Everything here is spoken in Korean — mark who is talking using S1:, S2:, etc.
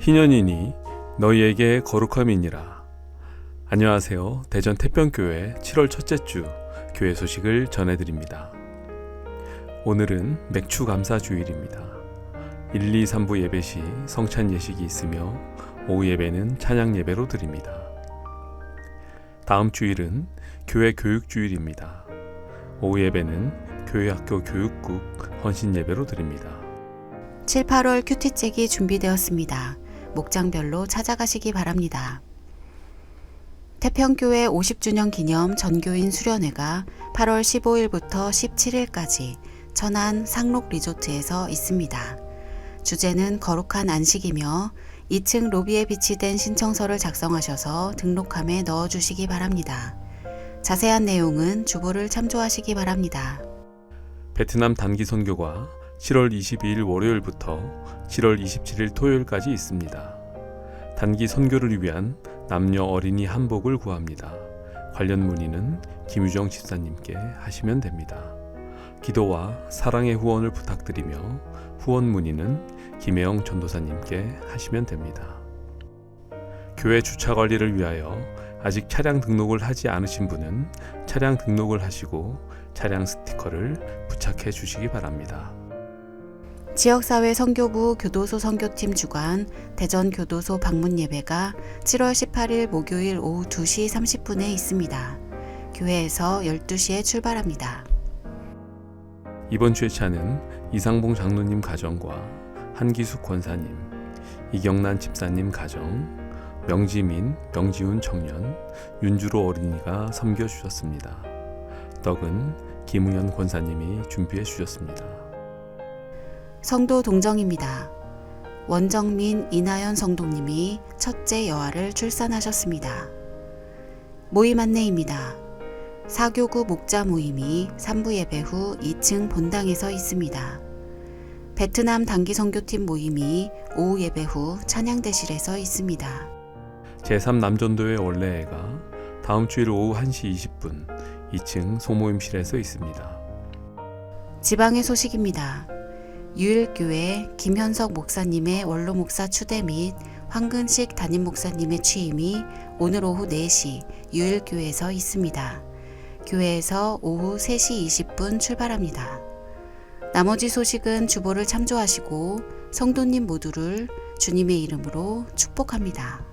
S1: 희년이니 너희에게 거룩함이니라. 안녕하세요. 대전 태평교회 7월 첫째 주 교회 소식을 전해드립니다. 오늘은 맥주 감사 주일입니다. 1, 2, 3부 예배 시 성찬 예식이 있으며 오후 예배는 찬양 예배로 드립니다. 다음 주일은 교회 교육 주일입니다. 오후 예배는 교회 학교 교육국 헌신 예배로 드립니다.
S2: 7, 8월 큐티책이 준비되었습니다. 목장별로 찾아가시기 바랍니다. 태평교회 50주년 기념 전교인 수련회가 8월 15일부터 17일까지 천안 상록 리조트에서 있습니다. 주제는 거룩한 안식이며 2층 로비에 비치된 신청서를 작성하셔서 등록함에 넣어주시기 바랍니다. 자세한 내용은 주보를 참조하시기 바랍니다.
S1: 베트남 단기 선교가 7월 22일 월요일부터 7월 27일 토요일까지 있습니다. 단기 선교를 위한 남녀 어린이 한복을 구합니다. 관련 문의는 김유정 집사님께 하시면 됩니다. 기도와 사랑의 후원을 부탁드리며 후원 문의는 김혜영 전도사님께 하시면 됩니다. 교회 주차 관리를 위하여 아직 차량 등록을 하지 않으신 분은 차량 등록을 하시고 차량 스티커를 부착해 주시기 바랍니다.
S2: 지역사회 선교부 교도소 선교팀 주관 대전 교도소 방문 예배가 7월 18일 목요일 오후 2시 30분에 있습니다. 교회에서 12시에 출발합니다.
S1: 이번 주의 차는 이상봉 장로님 가정과 한기숙 권사님, 이경란 집사님 가정, 명지민, 명지훈 청년, 윤주로 어린이가 섬겨 주셨습니다. 떡은 김우현 권사님이 준비해 주셨습니다.
S2: 성도 동정입니다. 원정민 이나연 성도님이 첫째 여아를 출산하셨습니다. 모임 안내입니다. 사교구 목자 모임이 3부 예배 후 2층 본당에서 있습니다. 베트남 단기 선교팀 모임이 오후 예배 후 찬양대실에서 있습니다.
S1: 제3남전도회 원래회가 다음 주일 오후 1시 20분 2층 소모임실에서 있습니다.
S2: 지방의 소식입니다. 유일교회 김현석 목사님의 원로 목사 추대 및 황근식 담임 목사님의 취임이 오늘 오후 4시 유일교회에서 있습니다. 교회에서 오후 3시 20분 출발합니다. 나머지 소식은 주보를 참조하시고 성도님 모두를 주님의 이름으로 축복합니다.